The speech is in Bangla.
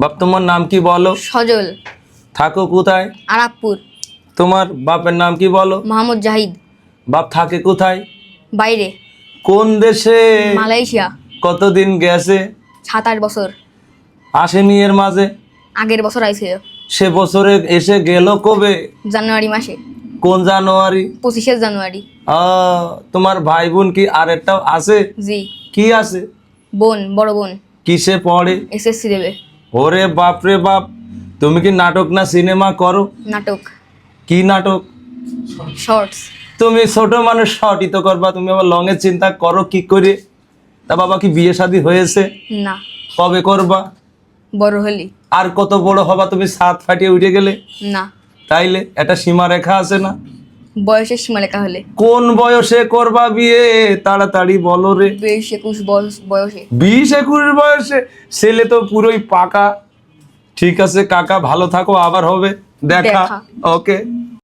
বাপ তোমার নাম কি বলো? সজল। থাকো কোথায়? আরাবপুর। তোমার বাপের নাম কি বলো? মাহমুদ জাহিদ। বাপ থাকে কোথায়? বাইরে। কোন দেশে? মালয়েশিয়া। কতদিন গেছে? সাত আট বছর। আসেনি এর মাঝে? আগের বছর আইছিল সে বছরে এসে গেল কবে? জানুয়ারি মাসে। কোন জানুয়ারি? পঁচিশে জানুয়ারি। তোমার ভাই বোন কি আর একটা আছে? জি। কি আছে? বোন বড় বোন। কিসে পড়ে? এসএসসি দেবে। ওরে বাপ রে বাপ তুমি কি নাটক না সিনেমা করো? নাটক। কি নাটক? শর্টস। তুমি ছোট মানুষ শর্টই তো করবা তুমি আবার লং এর চিন্তা করো কি করে? তা বাবা কি বিয়ে শাদী হয়েছে? না। কবে করবা? বড় হলি। আর কত বড় হবা তুমি সাত ফাটিয়ে উঠে গেলে? না। তাইলে একটা সীমা রেখা আছে না? বয়সের সীমারেখা হলে। কোন বয়সে করবা বিয়ে? তাড়াতাড়ি বলো রে। বিশ একুশ বয়স বয়সে। বিশ একুশ বয়সে? ছেলে তো পুরোই পাকা। ঠিক আছে কাকা ভালো থাকো আবার হবে। দেখা। দেখা। ওকে।